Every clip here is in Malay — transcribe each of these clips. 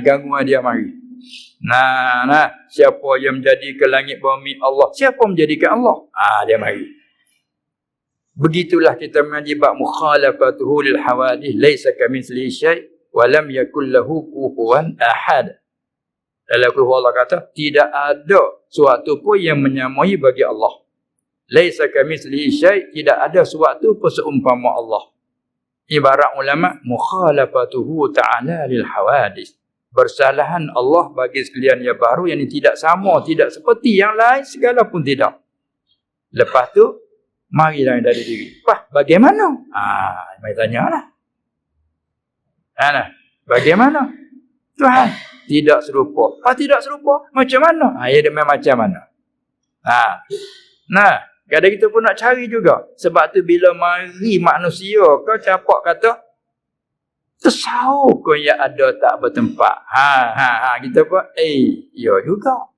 Gangguan dia mari. Nah, nah, siapa yang menjadikan langit bumi Allah? Siapa menjadikan Allah? Ah, dia mari. Begitulah kita mengaji bab mukhalafatuhu lil hawadith laisa kamitslihi syai' wa lam yakul lahu kufuwan ahad. Dalam kuhu Allah kata, tidak ada suatu pun yang menyamai bagi Allah. Laisa kamitslihi syai' tidak ada suatu pun seumpama Allah. Ibarat ulama mukhalafatuhu ta'ala lil hawadith bersalahan Allah bagi sekalian yang baru yang ini tidak sama, tidak seperti yang lain segala pun tidak. Lepas tu, marilah dari diri. Wah, bagaimana? Ah, mari tanyalah. Ana, bagaimana? Tuhan, tidak serupa. Apa tidak serupa? Macam mana? Ah, ya dia macam mana? Ha. Nah, kadang kita pun nak cari juga. Sebab tu bila mari manusia kau capak kata, Tersau kau yang ada tak bertempat. Ha, ha, ha. Kita pun, eh, ya juga.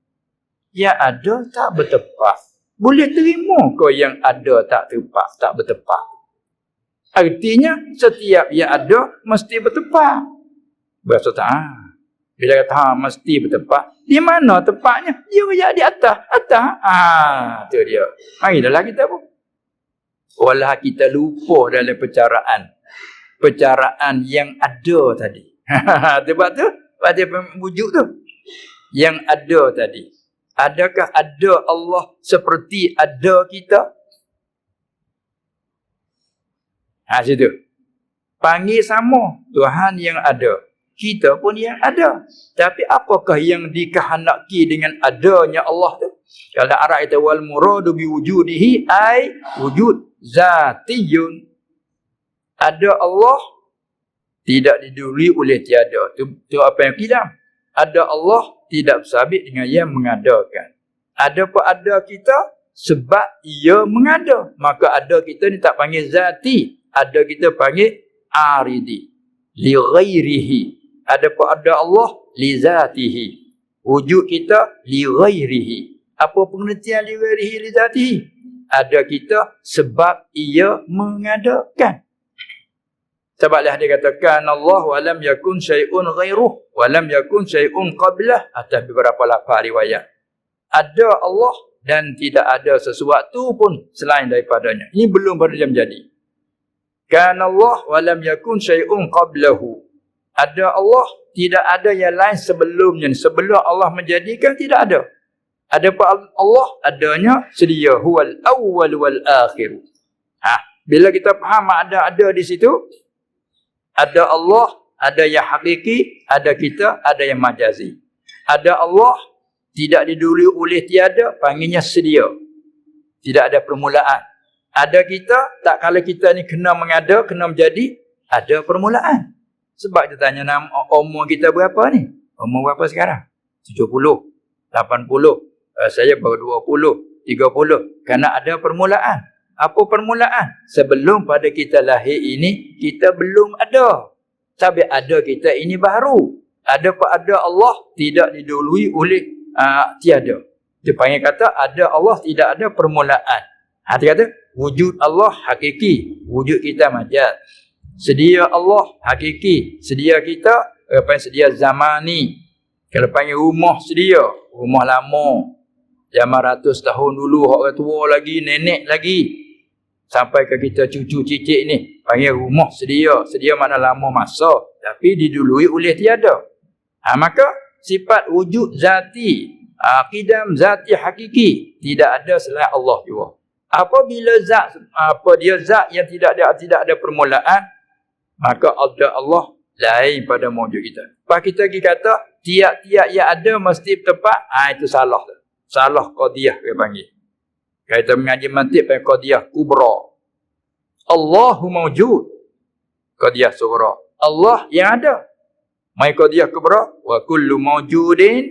Yang ada tak bertempat. Boleh terima kau yang ada tak tempat, tak bertempat. Artinya, setiap yang ada, mesti bertempat. Berasa tak? Ha. Bila kata, ha, mesti bertempat. Di mana tempatnya? Dia ya di atas. Atas. Ha, tu dia. Mari dah kita pun. Walau kita lupa dalam percaraan percaraan yang ada tadi. Sebab tu, pada wujud tu. Yang ada tadi. Adakah ada Allah seperti ada kita? Ha, situ. Panggil sama Tuhan yang ada. Kita pun yang ada. Tapi apakah yang dikehendaki dengan adanya Allah tu? Kalau Arab itu wal muradu bi wujudihi ai wujud zatiyun ada Allah tidak diduri oleh tiada. Itu, itu apa yang kidam. Ada Allah tidak bersabit dengan yang mengadakan. Ada pun ada kita sebab ia mengada. Maka ada kita ni tak panggil zati. Ada kita panggil aridi. Li ghairihi. Ada pun ada Allah li zatihi. Wujud kita li ghairihi. Apa pengertian li ghairihi li zatihi? Ada kita sebab ia mengadakan. Sebablah dia katakan Allah wa lam yakun syai'un ghairuh wa lam yakun syai'un qablah atas beberapa lafaz riwayat. Ada Allah dan tidak ada sesuatu pun selain daripadanya. Ini belum pada jam jadi. Kan Allah wa lam yakun syai'un qablahu. Ada Allah, tidak ada yang lain sebelumnya. Sebelum Allah menjadikan tidak ada. Ada Allah adanya sedia huwal awwal wal akhir. Ha, bila kita faham ada ada di situ, ada Allah, ada yang hakiki, ada kita, ada yang majazi. Ada Allah, tidak diduli oleh tiada, panggilnya sedia. Tidak ada permulaan. Ada kita, tak kalau kita ni kena mengada, kena menjadi, ada permulaan. Sebab dia tanya nama umur kita berapa ni? Umur berapa sekarang? 70, 80, uh, saya baru 20, 30. Kerana ada permulaan. Apa permulaan? Sebelum pada kita lahir ini, kita belum ada. Tapi ada kita ini baru. Ada ada Allah tidak didului oleh uh, tiada. Dia panggil kata ada Allah tidak ada permulaan. Hati kata wujud Allah hakiki, wujud kita majaz. Sedia Allah hakiki, sedia kita apa yang sedia zamani. Kalau panggil rumah sedia, rumah lama. Zaman ratus tahun dulu orang tua lagi, nenek lagi sampai ke kita cucu cicit ni panggil rumah sedia. Sedia mana lama masa tapi didului oleh tiada. Ha, maka sifat wujud zati akidam zati hakiki tidak ada selain Allah juga. Apabila zat apa dia zat yang tidak ada tidak ada permulaan maka ada Allah lain pada wujud kita. Pak kita pergi kata tiap-tiap yang ada mesti tepat ha, itu salah. Salah qadiyah dia panggil kita mengaji mantik pada qadiyah kubra. Allahu mawjud. Qadiyah sughra. Allah yang ada. Mai qadiyah kubra wa kullu mawjudin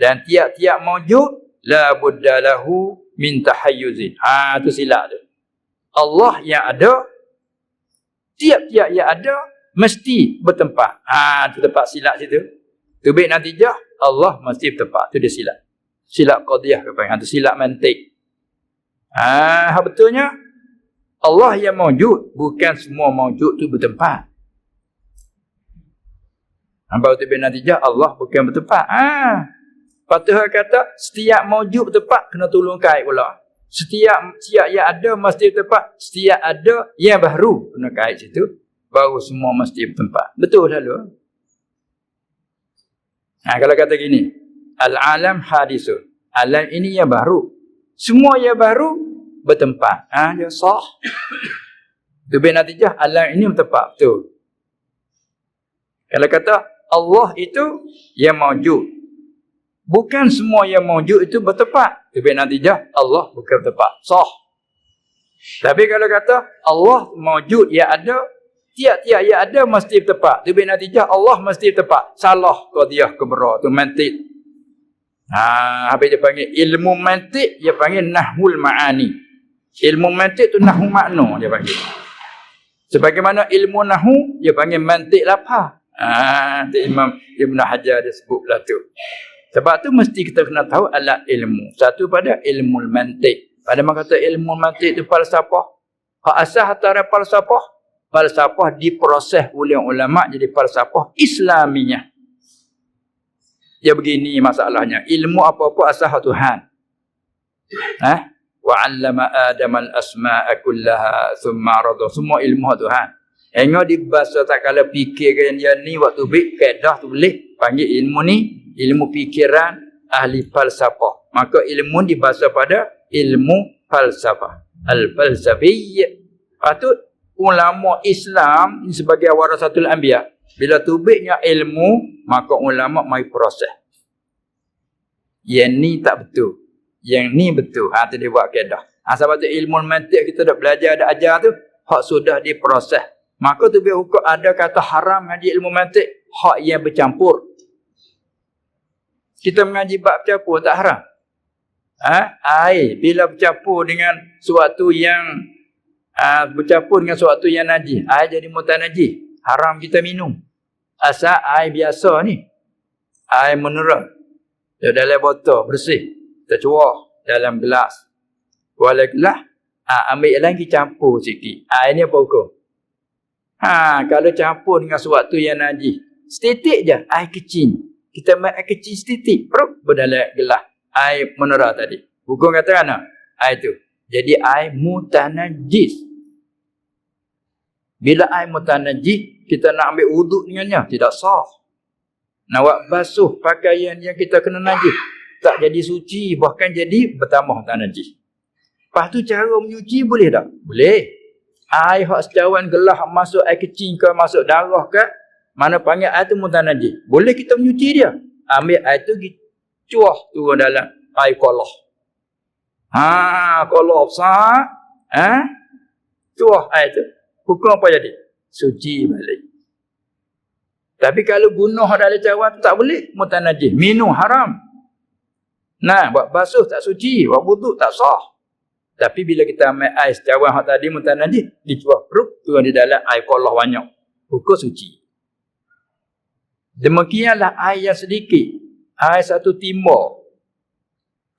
dan tiap-tiap mawjud la budda lahu min tahayyuzin. Ha tu silap tu. Allah yang ada tiap-tiap yang ada mesti bertempat. Ha tu tempat silap situ. Tu baik natijah Allah mesti bertempat. Tu dia silap. Silap qadiyah ha, tu silap mantik. Ah, ha, betulnya Allah yang mewujud bukan semua mewujud tu bertempat. Hamba tu bin natijah Allah bukan bertempat. Ah. Patut kata setiap maujud bertempat kena tolong kait pula. Setiap setiap yang ada mesti bertempat, setiap ada yang baru kena kait situ. Baru semua mesti bertempat. Betul lalu. Ha, kalau kata gini, al-alam hadisun. Alam ini yang baru. Semua yang baru bertempat. Ah, ha, dia sah. Tu bin natijah alam ini bertempat betul. Kalau kata Allah itu yang maujud. Bukan semua yang maujud itu bertepat. Tapi natijah Allah bukan bertepat. Sah. Tapi kalau kata Allah maujud yang ada, tiap-tiap yang ada mesti bertepat. Tapi natijah Allah mesti bertepat. Salah qadiyah kubra tu mantik. Ha, apa dia panggil ilmu mantik dia panggil nahul ma'ani. Ilmu mantik tu nahu makna dia panggil. Sebagaimana ilmu nahu dia panggil mantik lapar. Ah, Imam Ibn Hajar dia sebut pula tu. Sebab tu mesti kita kena tahu alat ilmu. Satu pada ilmu mantik. Pada mana kata ilmu mantik itu falsafah. Hak asal antara falsafah. Falsafah diproses oleh ulama jadi falsafah Islaminya. Ya begini masalahnya. Ilmu apa-apa asal Tuhan. Ha? Wa 'allama Adam al-asma'a kullaha thumma 'arada. Semua ilmu Tuhan. Hingga di bahasa tak kala fikirkan dia ni waktu bik kaedah tu boleh panggil ilmu ni ilmu fikiran ahli falsafah. Maka ilmu di bahasa pada ilmu falsafah. Al-falsafiyya. Patut ulama Islam sebagai warasatul anbiya bila tubiknya ilmu maka ulama mai proses. Yang ni tak betul. Yang ni betul. Ha tu dia buat kaedah. Ha, sebab tu ilmu mantik kita dah belajar dah ajar tu hak sudah diproses. Maka tu biar hukum ada kata haram ngaji ilmu mantik. Hak yang bercampur. Kita mengaji bab bercampur tak haram. Ha? Air bila bercampur dengan suatu yang uh, bercampur dengan suatu yang najis. Air jadi mutan najis. Haram kita minum. Asal air biasa ni. Air mineral. Dia dalam botol bersih. Tercuah dalam gelas. Wala gelas. Ha, ambil lagi campur sikit. Air ni apa hukum? Ha, kalau campur dengan sesuatu yang najis. Setitik je, air kecil. Kita main air kecil setitik. Perut berdalam gelas. Air menera tadi. Hukum kata mana? Air tu. Jadi air mutanajis. Bila air mutanajis, kita nak ambil wuduk dengannya. Tidak sah. Nak buat basuh pakaian yang kita kena najis. Tak jadi suci. Bahkan jadi bertambah mutanajis. Lepas tu cara menyuci boleh tak? Boleh air hak secawan gelah masuk air kecil ke masuk darah ke mana panggil air tu mutan najis boleh kita menyuci dia ambil air tu cuah turun dalam air kolah ha kolah besar ha cuah air tu hukum apa jadi suci balik tapi kalau bunuh dalam tu tak boleh mutan najis minum haram nah buat basuh tak suci buat wuduk tak sah tapi bila kita ambil air secawan hak tadi mutan najis, dicuah perut, turun di dalam air kolah banyak. Hukum suci. Demikianlah air yang sedikit. Air satu timur.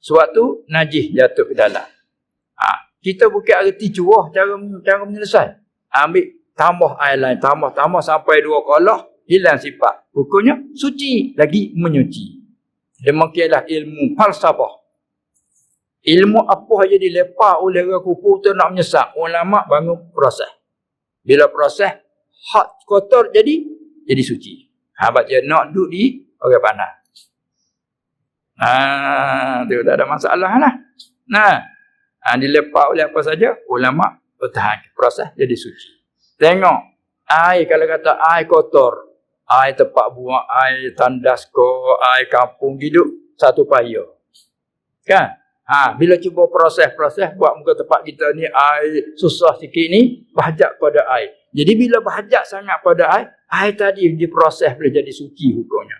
Suatu najis jatuh ke dalam. Ha. Kita bukan arti cuah cara, cara menyelesai. Ambil tambah air lain, tambah-tambah sampai dua kolah, hilang sifat. Hukumnya suci lagi menyuci. Demikianlah ilmu falsafah. Ilmu apa saja dilepas oleh orang kupu tu nak menyesak. Ulama bangun proses. Bila proses, hak kotor jadi, jadi suci. Ha, baca nak duduk di orang panas. Ha, tu tak ada masalah lah. Nah, ha, dilepas oleh apa saja, ulama bertahan proses jadi suci. Tengok, air kalau kata air kotor, air tempat buang, air tandas ko, air kampung hidup, satu payah. Kan? Ha, bila cuba proses-proses buat muka tempat kita ni air susah sikit ni, bahajak pada air. Jadi bila bahajak sangat pada air, air tadi diproses boleh jadi suci hukumnya.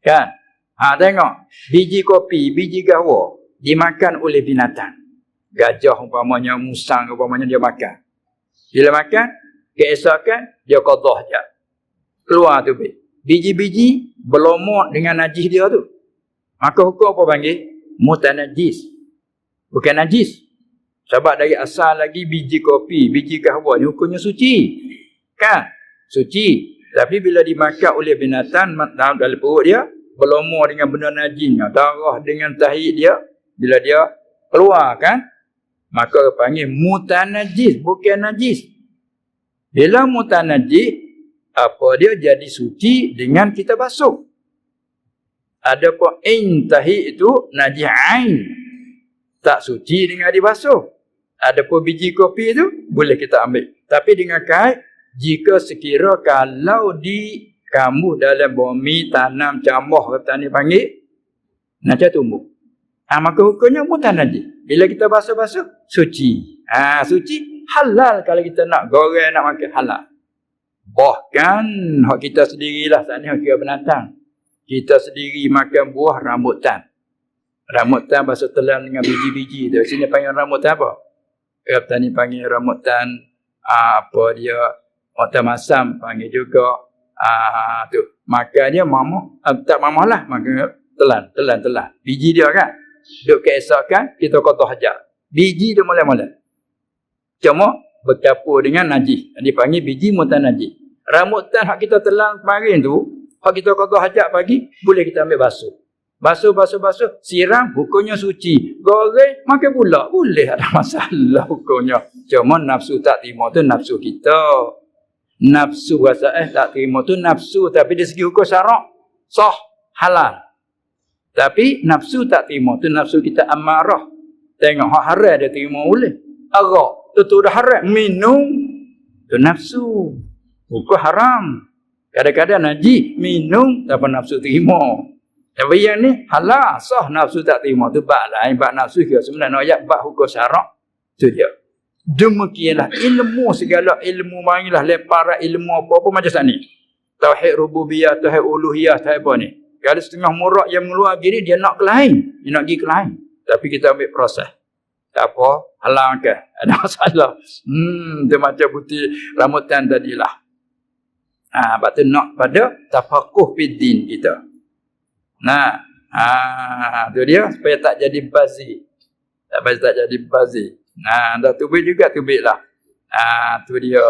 Kan? Ha, tengok. Biji kopi, biji gawa dimakan oleh binatang. Gajah umpamanya, musang umpamanya dia makan. Bila makan, keesokan dia kodoh je. Keluar tu biji-biji berlomot dengan najis dia tu. Maka hukum apa panggil? Mutanajis. Bukan najis. Sebab dari asal lagi biji kopi, biji kahwa ni hukumnya suci. Kan? Suci. Tapi bila dimakan oleh binatang dalam dalam perut dia, berlumur dengan benda najisnya, darah dengan tahi dia, bila dia keluar kan, maka panggil mutanajis, bukan najis. Bila mutanajis, apa dia jadi suci dengan kita basuh. Ada pun intahi itu najis ain. Tak suci dengan dibasuh. Ada pun biji kopi itu boleh kita ambil. Tapi dengan kait jika sekira kalau di kamu dalam bumi tanam cambuh kata ni panggil nanti tumbuh. Ha, maka hukumnya nanti. Bila kita basuh-basuh, suci. Ha, suci, halal kalau kita nak goreng, nak makan, halal. Bahkan, hak kita sendirilah saat ni, hak kira penantang. Kita sendiri makan buah rambutan. Rambutan basuh telan dengan biji-biji tu. Sini panggil rambutan apa? Kata ni panggil rambutan, apa dia, Waktu masam panggil juga. Ah tu. Makan dia mama. Ah, tak mama lah. Makan telan. Telan, telan. Biji dia kan. Duk keesakan. Kita kotor hajat. Biji dia mula-mula. Cuma bercampur dengan najis. Dia panggil biji mutan najis. Rambutan hak kita telan kemarin tu. Hak kita kotor hajat pagi. Boleh kita ambil basuh. Basuh, basuh, basuh. Siram, hukumnya suci. Goreng, makan pula. Boleh ada masalah hukumnya. Cuma nafsu tak terima tu nafsu kita nafsu rasa eh tak terima tu nafsu tapi dari segi hukum syarak sah halal tapi nafsu tak terima. Tu nafsu kita amarah. Tengok hak haram dia terima boleh. Arak tu tu dah haram. Minum. Tu nafsu. Hukum haram. Kadang-kadang najis minum tak nafsu terima. Tapi yang ni halal. Sah nafsu tak terima. Tu bak lain. Bak nafsu ke sebenarnya ayat bak hukum syarak. Tu dia. Demikianlah ilmu segala ilmu mainlah lepara ilmu apa-apa macam sana ni. Tauhid rububiyah, tauhid uluhiyah, tauhid apa ni. Kalau setengah murak yang mengeluar gini dia nak ke lain. Dia nak pergi ke lain. Tapi kita ambil proses. Tak apa, halang ke. Ada masalah. Hmm, dia macam putih rambutan tadilah. Ha, sebab tu nak pada tafakuh fiddin kita. Nah, ha, tu dia supaya tak jadi bazi. Supaya tak jadi bazi. Nah, dah tubik juga tubik lah. Ah, tu dia.